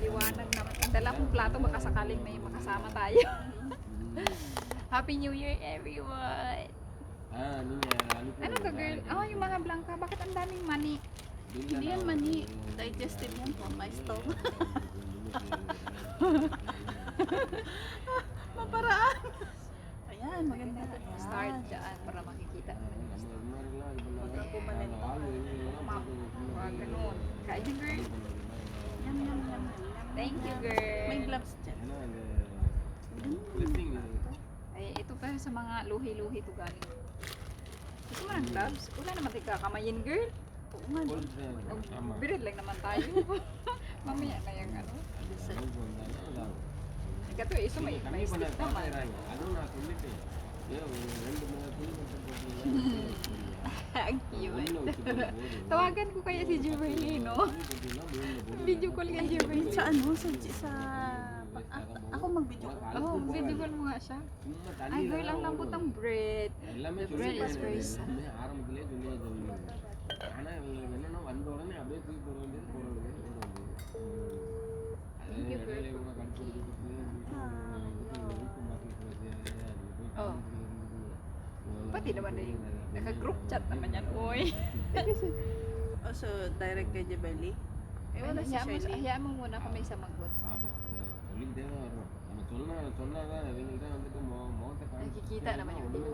Liwanag naman. Ang dala kong plato, baka sakaling may makasama tayo. Happy New Year, everyone! Ah, ano niya? Ano to, girl? Oh, yung mga blanca. Bakit ang daming mani? Hindi yan mani. Digestive yan po. My stomach. Maparaan. Ayan, maganda. Start dyan para makikita. Huwag kang pumalento. Mga ganun. Niyo, girl. Thank you, girl. May gloves dyan. Blessing. Ay, ito pa sa mga luhi-luhi to galing. Gusto mo ng gloves? Wala naman tayo kakamayin, girl. Oo nga. no? Birid lang naman tayo. Mamaya na yung ano. Ikato, iso may, may stick naman. Ang cute. Tawagan ko kaya si Jubilee, eh, no? Video call kay Jubilee. Sa ano? Sa... sa ah, ako mag-video call. Oo, oh, video call mo nga siya. Ay, girl, ang lambot ang bread. The bread is very soft. Thank you, girl. Ah, oh. Pati naman na yung naka-group chat naman yan, oy. o so, direct kay Jebali? Eh, wala si Shirley. Hayaan mo muna kami sa magwat. Nakikita naman yung dito.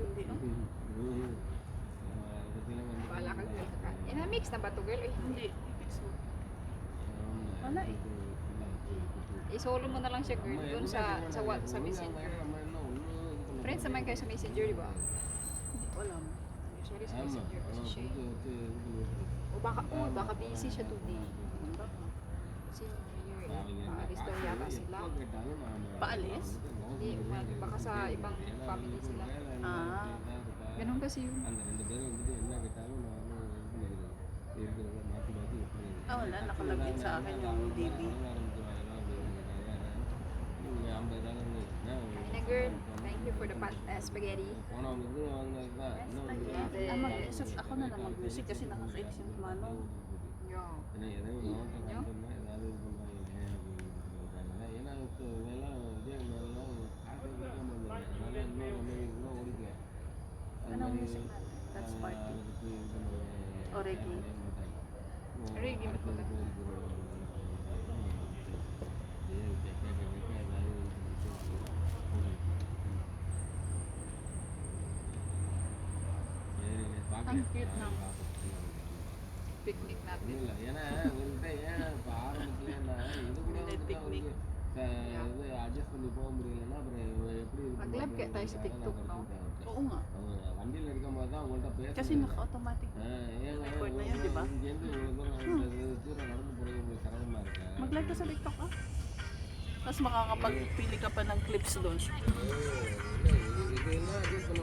Hindi, no? Wala kang dito ka. Ina-mix na ba to, girl? Eh, hindi. I-mix mo. Wala eh. I-solo mo na lang siya, girl, dun sa, sa, sa messenger. Friends naman kayo sa messenger, di ba? Hindi ko alam. Share sa messenger kasi siya. O baka, oh, baka busy siya today. Kasi year eh, paalis daw yata sila. Paalis? Hindi, baka sa ibang family sila. Ah. Ganun kasi yun. Ah, wala. Nakalagay sa akin yung DB. for the pan, uh, spaghetti. Spaghetti. Ah, mag-isip ako na lang mag-music kasi nakakainis yung manong. Yo. Yo. Anong music natin? That's party. O reggae. Reggae, ba't Ang cute na. Picnic natin. இல்ல, ஏன்னா உங்கள்கிட்ட ஏன் இப்ப ஆரம்பத்துல நான் இது கூட Midnight வந்துட்டு picnic. அவருக்கு, அஹ், இது adjust பண்ணி போக முடியலன்னா அப்புறம் இவ எப்படி இது Mag-live பண்ணுவாங்க kaya tayo sa அப்படின்றதுக்காக TikTok, நான் no? கத்துக்கிட்டேன். Oo nga. அவங்க வண்டியில இருக்கும்போது தான் உங்கள்கிட்ட பேச Kasi naka-automatic. அஹ், ஏங்க, record na yun, di ba? இங்கேருந்து இவ்வளவு தூரம் நடந்து- தூரம் நடந்து போறது உங்களுக்கு சிரமமா இருக்கா? Mag-live ka sa TikTok ah. Tapos makakapagpili ka pa ng clips doon. இது- இது- இதெல்லாம் adjust பண்ண